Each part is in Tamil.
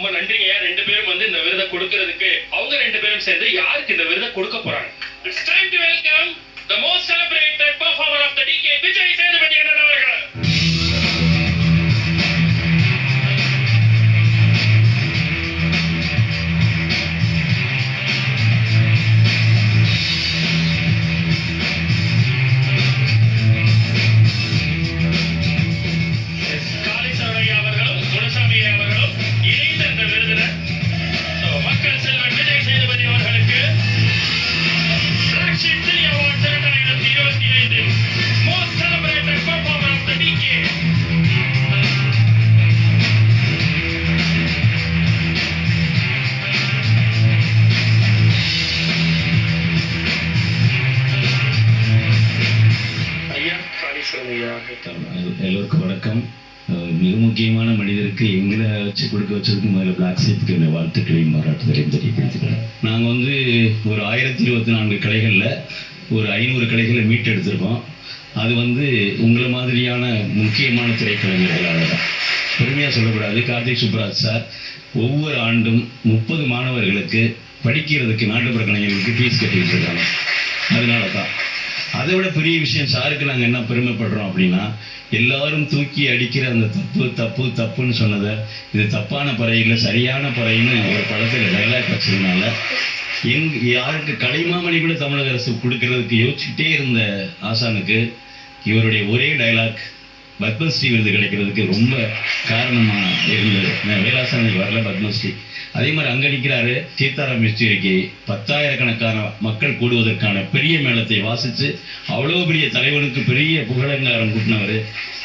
ரொம்ப நன்றிங்க. ரெண்டு பேரும் வந்து இந்த விருதை கொடுக்கறதுக்கு அவங்க ரெண்டு பேரும் சேர்ந்து யாருக்கு இந்த விருதை கொடுக்க போறாங்க? It's time to welcome the most celebrated performer of the decade Vijay Sethupathi எல்லோருக்கும் வணக்கம். மிக முக்கியமான மனிதருக்கு எங்களை வச்சு கொடுக்க வச்சதுக்கு முதல்ல பிளாக் சீப்புக்கு இந்த வாழ்த்துக்களையும் பாராட்டுதலையும் தெரியப்படுத்திக்கிறேன் நாங்கள் வந்து ஒரு ஆயிரத்தி இருபத்தி நான்கு கலைகளில் ஒரு ஐநூறு கலைகளை மீட்டெடுத்திருக்கோம். அது வந்து உங்களை மாதிரியான முக்கியமான திரைக்கலைஞர்களால் தான். பெருமையாக சொல்லக்கூடாது. கார்த்திக் சுப்ராஜ் சார் ஒவ்வொரு ஆண்டும் முப்பது மாணவர்களுக்கு படிக்கிறதுக்கு நாட்டுப்புற கலைஞர்களுக்கு ஃபீஸ் கட்டிக்கிட்டு இருக்காங்க. அதனால தான். அதை விட பெரிய விஷயம் சாருக்கு நாங்கள் என்ன பெருமைப்படுறோம் அப்படின்னா எல்லாரும் தூக்கி அடிக்கிற அந்த தப்பு தப்பு தப்புன்னு சொன்னதை இது தப்பான பறையில் சரியான பறைன்னு ஒரு படத்தில் டைலாக் வச்சதுனால எங் யாருக்கு கலைமாமணி கூட தமிழக அரசு கொடுக்கறதுக்கு யோசிச்சுட்டே இருந்த ஆசானுக்கு இவருடைய ஒரே டைலாக் பத்மஸ்ரீ விருது கிடைக்கிறதுக்கு ரொம்ப காரணமாக இருந்தது. நான் வேலாசாமிக்கு வரல பத்மஸ்ரீ. அதே மாதிரி அங்கே நிற்கிறாரு சீதாராம் யெச்சூரிக்கு பத்தாயிரக்கணக்கான மக்கள் கூடுவதற்கான பெரிய மேளத்தை வாசித்து அவ்வளோ பெரிய தலைவனுக்கு பெரிய புகழங்காரம் கூட்டினவர்.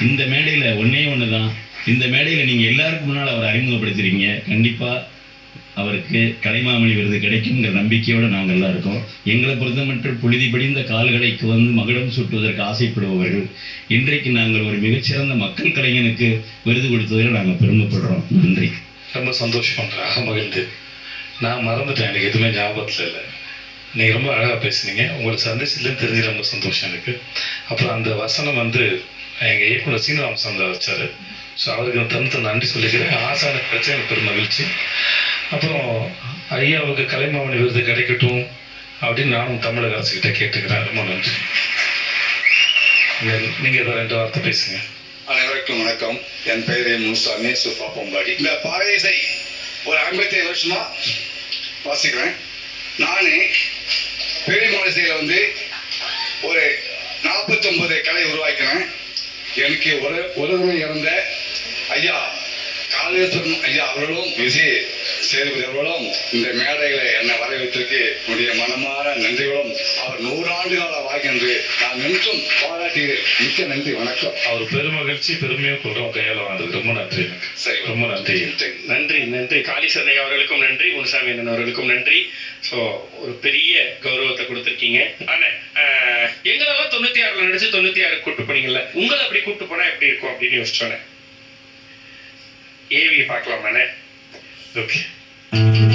இந்த மேடையில் ஒன்றே ஒன்று தான் இந்த மேடையில் நீங்கள் எல்லாருக்கும் முன்னால் அவரை அறிமுகப்படுத்துறீங்க கண்டிப்பாக அவருக்கு கலைமாமணி விருது கிடைக்குங்கிற நம்பிக்கையோடு நாங்கள் எல்லாம் இருக்கோம். எங்களை பொறுத்த மட்டும் புழுதி படிந்த கால்களைக்கு வந்து மகிழம் சுட்டுவதற்கு ஆசைப்படுபவர்கள். இன்றைக்கு நாங்கள் ஒரு மிகச்சிறந்த மக்கள் கலைஞனுக்கு விருது கொடுத்ததில் நாங்கள் பெருமைப்படுறோம். நன்றி. ரொம்ப சந்தோஷம். பண்ணுறாங்க மகிழ்ந்து. நான் மறந்துட்டேன். எனக்கு எதுவுமே ஞாபகத்தில் இல்லை. நீங்கள் ரொம்ப அழகாக பேசுனீங்க. உங்களை சந்திச்சதுலேயும் தெரிஞ்சு ரொம்ப சந்தோஷம் எனக்கு. அப்புறம் அந்த வசனம் வந்து எங்கள் இயக்குனர் சீனிவாசன் சந்திரா வச்சார். ஸோ அவருக்கு தனித்த நன்றி சொல்லிக்கிறேன். ஆசான பிரச்சனை எனக்கு பெரும் மகிழ்ச்சி. அப்புறம் ஐயாவுக்கு கலைமாமணி விருது கிடைக்கட்டும் அப்படின்னு நானும் தமிழக அரசுகிட்ட கேட்டுக்கிறேன். ரொம்ப நன்றி. நீங்கள் ஏதோ ரெண்டு வார்த்தை பேசுங்க. அனைவருக்கும் வணக்கம். என் பெயர் என் முனுசாமி சுப்பா பொம்பாடி இந்த பாரதேசை ஒரு ஐம்பத்தி ஐந்து வருஷமா வாசிக்கிறேன். நானே பெரிய மனசையில் வந்து ஒரு நாற்பத்தி ஒன்பது கலை உருவாக்கினேன். எனக்கு ஒரு உலகம் இறந்த ஐயா காலேஸ்வரன் ஐயா அவர்களும் விஜய் சேதுபதி அவர்களும் இந்த மேடையில என்னை வரவேற்றதுக்கு என்னுடைய மனமான நன்றிகளும் அவர் நூறாண்டு கால வாழ்க்கை நான் என்றும் பாராட்டி மிக்க நன்றி வணக்கம். அவர் பெருமகிழ்ச்சி பெருமையாக கொள்றோம். கையால் வாழ்ந்தது ரொம்ப நன்றி. சரி. ரொம்ப நன்றி. நன்றி நன்றி. காளிசந்தை அவர்களுக்கும் நன்றி. முனுசாமி அண்ணன் அவர்களுக்கும் நன்றி. ஸோ ஒரு பெரிய கௌரவத்தை கொடுத்துருக்கீங்க. அண்ணே ஆஹ், எங்களெல்லாம் தொண்ணூத்தி ஆறுல நடிச்சு தொண்ணூத்தி ஆறு கூட்டு போனீங்கல்ல உங்களை அப்படி கூட்டு போனா எப்படி இருக்கும் அப்படின்னு யோசிச்சோன்னே. ஏவி பார்க்கலாமாண்ணே? do.